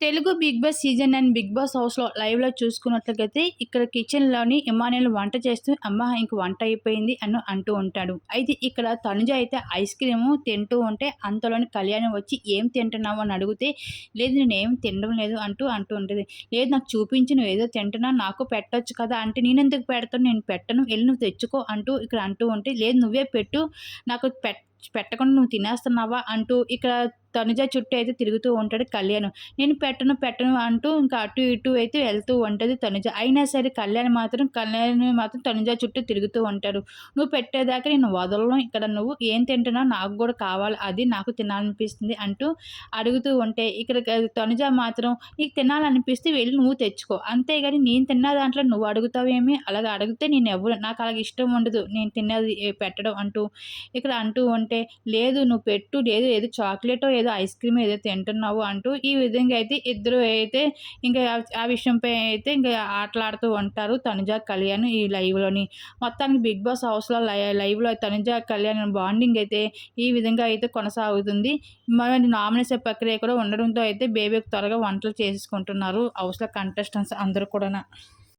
Telugu Bigg Boss season and Bigg Boss హౌస్లో లైవ్లో చూసుకున్నట్లయితే ఇక్కడ కిచెన్లోని ఇమానియల్ వంట చేస్తూ అమ్మ ఇంక వంట అయిపోయింది అని అంటూ ఉంటాడు. అయితే ఇక్కడ తనుజ అయితే ఐస్ క్రీము తింటూ ఉంటే అంతలోని కళ్యాణం వచ్చి ఏం తింటున్నావు? అని అడిగితే లేదు నేను ఏం తినడం లేదు అంటూ అంటూ ఉంటుంది. లేదు నాకు చూపించి నువ్వు ఏదో తింటున్నా నాకు పెట్టొచ్చు కదా అంటే నేను ఎందుకు పెడతాను? నేను పెట్టను వెళ్ళి నువ్వు తెచ్చుకో అంటూ ఇక్కడ అంటూ ఉంటే లేదు నువ్వే పెట్టు నాకు పెట్ పెట్టకుండా నువ్వు తినేస్తున్నావా అంటూ ఇక్కడ తనుజ చుట్టూ అయితే తిరుగుతూ ఉంటాడు కళ్యాణ్. నేను పెట్టను పెట్టను అంటూ ఇంకా అటు ఇటు అయితే వెళ్తూ ఉంటుంది తనుజ. అయినా సరే కళ్యాణ్ మాత్రం కళ్యాణ్ మాత్రం తనుజ చుట్టూ తిరుగుతూ ఉంటాడు. నువ్వు పెట్టేదాకా నేను వదలను ఇక్కడ నువ్వు ఏం తింటున్నావు నాకు కూడా కావాలి అది నాకు తినాలనిపిస్తుంది అంటూ అడుగుతూ ఉంటే ఇక్కడ తనుజ మాత్రం నీకు తినాలనిపిస్తే వెళ్ళి నువ్వు తెచ్చుకో. అంతేగాని నేను తిన్న దాంట్లో నువ్వు అడుగుతావేమి? అలాగ అడిగితే నేను ఎవరు నాకు అలాగ ఇష్టం ఉండదు నేను తిన్నది పెట్టడం అంటూ ఇక్కడ అంటూ ఉంటే లేదు నువ్వు పెట్టు లేదు ఏదో చాక్లెటో ఏదో ఏదో ఐస్ క్రీమ్ ఏదో తింటున్నావు అంటూ ఈ విధంగా అయితే ఇద్దరు అయితే ఇంకా ఆ విషయంపై అయితే ఇంకా ఆటలాడుతూ ఉంటారు తనుజ కళ్యాణ్ ఈ లైవ్లోని. మొత్తానికి బిగ్ బాస్ హౌస్లో లైవ్లో తనుజ కళ్యాణ్ బాండింగ్ అయితే ఈ విధంగా అయితే కొనసాగుతుంది. మరి నామినేషన్ ప్రక్రియ కూడా ఉండడంతో అయితే బేబీకి త్వరగా వంటలు చేసుకుంటున్నారు హౌస్లో కంటెస్టెంట్స్ అందరూ కూడా